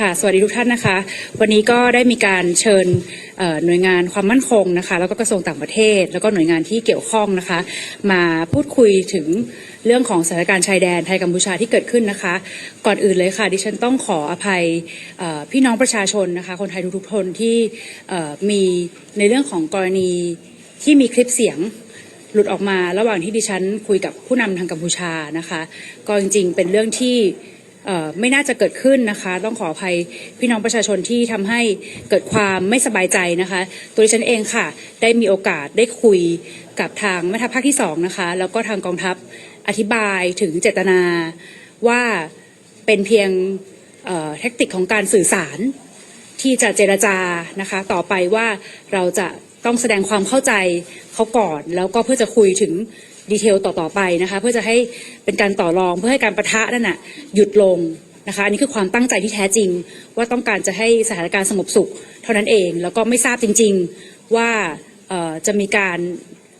ค่ะสวัสดีทุกท่านนะคะ วันนี้ก็ได้มีการเชิญหน่วยงานความมั่นคงนะคะ แล้วก็กระทรวงต่างประเทศ แล้วก็หน่วยงานที่เกี่ยวข้องนะคะ มาพูดคุยถึงเรื่องของสถานการณ์ชายแดนไทยกัมพูชาที่เกิดขึ้นนะคะ ก่อนอื่นเลยค่ะ ดิฉันต้องขออภัยพี่น้องประชาชนนะคะ คนไทยทุกๆคนที่มีในเรื่องของกรณีที่มีคลิปเสียงหลุดออกมา ระหว่างที่ดิฉันคุยกับผู้นำทางกัมพูชานะคะ ก็จริงๆเป็นเรื่องที่ ไม่น่าจะเกิดขึ้นนะคะ ต้องขออภัยพี่น้องประชาชนที่ทำให้เกิดความไม่สบายใจนะคะ ตัวดิฉันเองค่ะ ได้มีโอกาสได้คุยกับทางแม่ทัพภาคที่สองนะคะ แล้วก็ทางกองทัพอธิบายถึงเจตนาว่าเป็นเพียงเอ่อเทคนิคของการสื่อสารที่จะเจรจานะคะ ต่อไปว่าเราจะต้องแสดงความเข้าใจเขาก่อน แล้วก็เพื่อจะคุยถึง ดีเทลต่อๆไปนะคะเพื่อจะให้เป็นการต่อรองเพื่อให้การประทะนั่นน่ะหยุดลงนะคะอันนี้คือความตั้งใจที่แท้จริง ว่าต้องการจะให้สถานการณ์สงบสุขเท่านั้นเอง แล้วก็ไม่ทราบจริง ๆว่าจะมีการ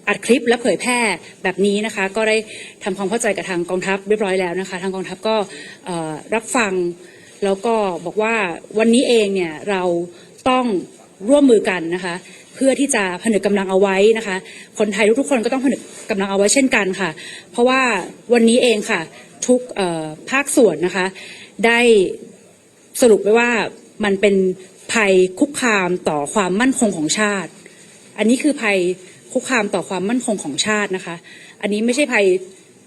อัดคลิปและเผยแพร่แบบนี้นะคะ ก็ได้ทำความเข้าใจกับทางกองทัพเรียบร้อยแล้วนะคะ ทางกองทัพก็รับฟังแล้วก็บอกว่าวันนี้เองเนี่ยเราต้องร่วมมือกันนะคะ เพื่อที่จะผนึกกำลังเอาไว้นะคะ คนไทยทุกๆคนก็ต้องผนึกกำลังเอาไว้เช่นกันค่ะ เพราะว่าวันนี้เองค่ะทุกภาคส่วนนะคะ ได้สรุปไว้ว่ามันเป็นภัยคุกคามต่อความมั่นคงของชาติ อันนี้คือภัยคุกคามต่อความมั่นคงของชาตินะคะ อันนี้ไม่ใช่ภัย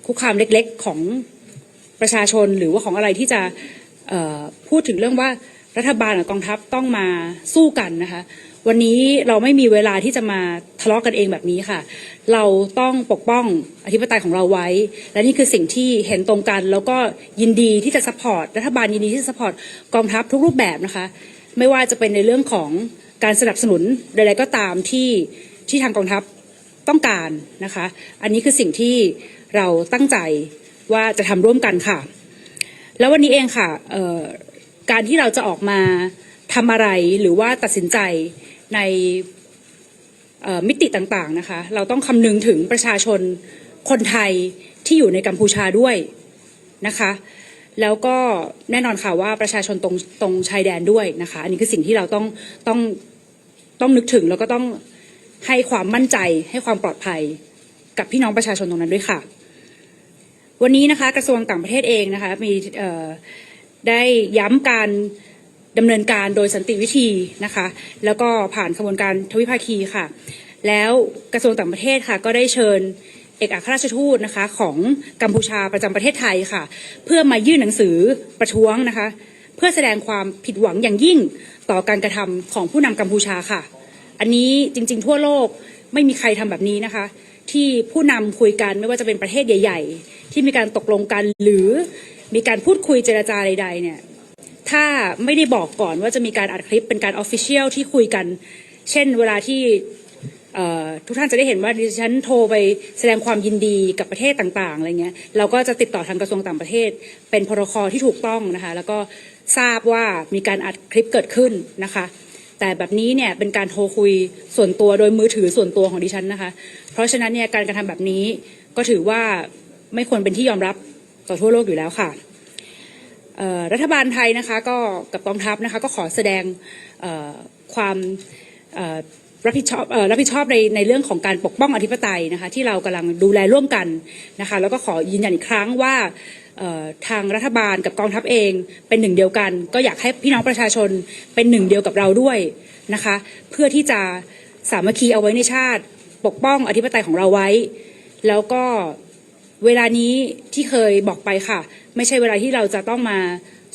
คุกคามเล็กๆของประชาชนหรือว่าของอะไรที่จะพูดถึงเรื่องว่ารัฐบาลกับกองทัพต้องมาสู้กันนะคะ วันนี้เราไม่มีเวลาที่จะมาทะเลาะกันเองแบบนี้ค่ะ เราต้องปกป้องอธิปไตยของเราไว้ และนี่คือสิ่งที่เห็นตรงกัน แล้วก็ยินดีที่จะสปอร์ตรัฐบาลยินดีที่จะสปอร์ตกองทัพทุกรูปแบบนะคะ ไม่ว่าจะเป็นในเรื่องของการสนับสนุนใดๆก็ตามที่ที่ทางกองทัพต้องการนะคะ อันนี้คือสิ่งที่เราตั้งใจว่าจะทำร่วมกันค่ะ แล้ววันนี้เองค่ะการที่เราจะออกมาทำอะไรหรือว่าตัดสินใจ ในมิติต่างๆนะคะ เราต้องคำนึงถึงประชาชนคนไทยที่อยู่ในกัมพูชาด้วยนะคะ แล้วก็แน่นอนค่ะว่าประชาชนตรงตรงชายแดนด้วยนะคะ อันนี้คือสิ่งที่เราต้องต้องต้องนึกถึงแล้วก็ต้องให้ความมั่นใจให้ความปลอดภัยกับพี่น้องประชาชนตรงนั้นด้วยค่ะ วันนี้นะคะกระทรวงต่างประเทศเองนะคะมีได้ย้ำการ ดำเนินการโดยสันติวิธีนะคะ แล้วก็ผ่านกระบวนการทวิภาคีค่ะ แล้วกระทรวงต่างประเทศค่ะ ก็ได้เชิญเอกอัครราชทูตนะคะของกัมพูชาประจำประเทศไทยค่ะ เพื่อมายื่นหนังสือประท้วงนะคะ เพื่อแสดงความผิดหวังอย่างยิ่งต่อการกระทำของผู้นำกัมพูชาค่ะ อันนี้จริง ๆ ทั่วโลกไม่มีใครทำแบบนี้นะคะ ที่ผู้นำคุยกันไม่ว่าจะเป็นประเทศใหญ่ ๆ ที่มีการตกลงกันหรือมีการพูดคุยเจรจาใด ๆ เนี่ย ถ้าไม่ได้บอกก่อนว่าจะมีการอัดคลิปเป็นการออฟฟิเชียลที่คุยกัน เช่นเวลาที่ทุกท่านจะได้เห็นว่าดิฉันโทรไปแสดงความยินดีกับประเทศต่างๆอะไรเงี้ยเราก็จะติดต่อทางกระทรวงต่างประเทศ เป็นพรคที่ถูกต้องนะคะแล้วก็ทราบว่ามีการอัดคลิปเกิดขึ้นนะคะ แต่แบบนี้เนี่ยเป็นการโทรคุยส่วนตัวโดยมือถือส่วนตัวของดิฉันนะคะ เพราะฉะนั้นเนี่ยการกระทำแบบนี้ก็ถือว่าไม่ควรเป็นที่ยอมรับต่อทั่วโลกอยู่แล้วค่ะ รัฐบาลไทยนะคะก็กับกองทัพนะคะก็ขอแสดงความรับผิดชอบรับผิดชอบในในเรื่องของการปกป้องอธิปไตยนะคะที่เรากำลังดูแลร่วมกันนะคะแล้วก็ขอยืนยันอีกครั้งว่าทางรัฐบาลกับกองทัพเองเป็นหนึ่งเดียวกัน ก็อยากให้พี่น้องประชาชนเป็นหนึ่งเดียวกับเราด้วยนะคะเพื่อที่จะสามัคคีเอาไว้ในชาติ ปกป้องอธิปไตยของเราไว้ แล้วก็ เวลานี้ที่เคยบอกไปค่ะ ไม่ใช่เวลาที่เราจะต้องมา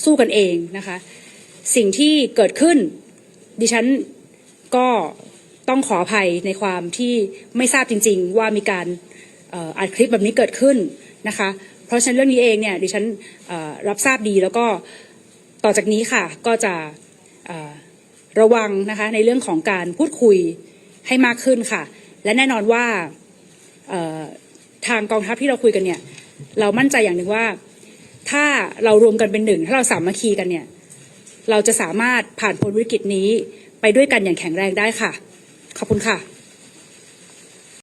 สู้กันเองนะคะ สิ่งที่เกิดขึ้น ดิฉันก็ต้องขออภัยในความที่ไม่ทราบจริง ๆ ว่ามีการอัดคลิปแบบนี้เกิดขึ้นนะคะ เพราะฉะนั้นเรื่องนี้เองเนี่ยดิฉันรับทราบดีแล้วก็ต่อจากนี้ค่ะก็จะระวังนะคะในเรื่องของการพูดคุยให้มากขึ้นค่ะ และแน่นอนว่า ทางกองทัพที่เราคุยกันเนี่ย เรามั่นใจอย่างหนึ่งว่า ถ้าเรารวมกันเป็นหนึ่ง ถ้าเราสามัคคีกันเนี่ย เราจะสามารถผ่านพ้นวิกฤตนี้ไปด้วยกันอย่างแข็งแรงได้ค่ะ ขอบคุณค่ะ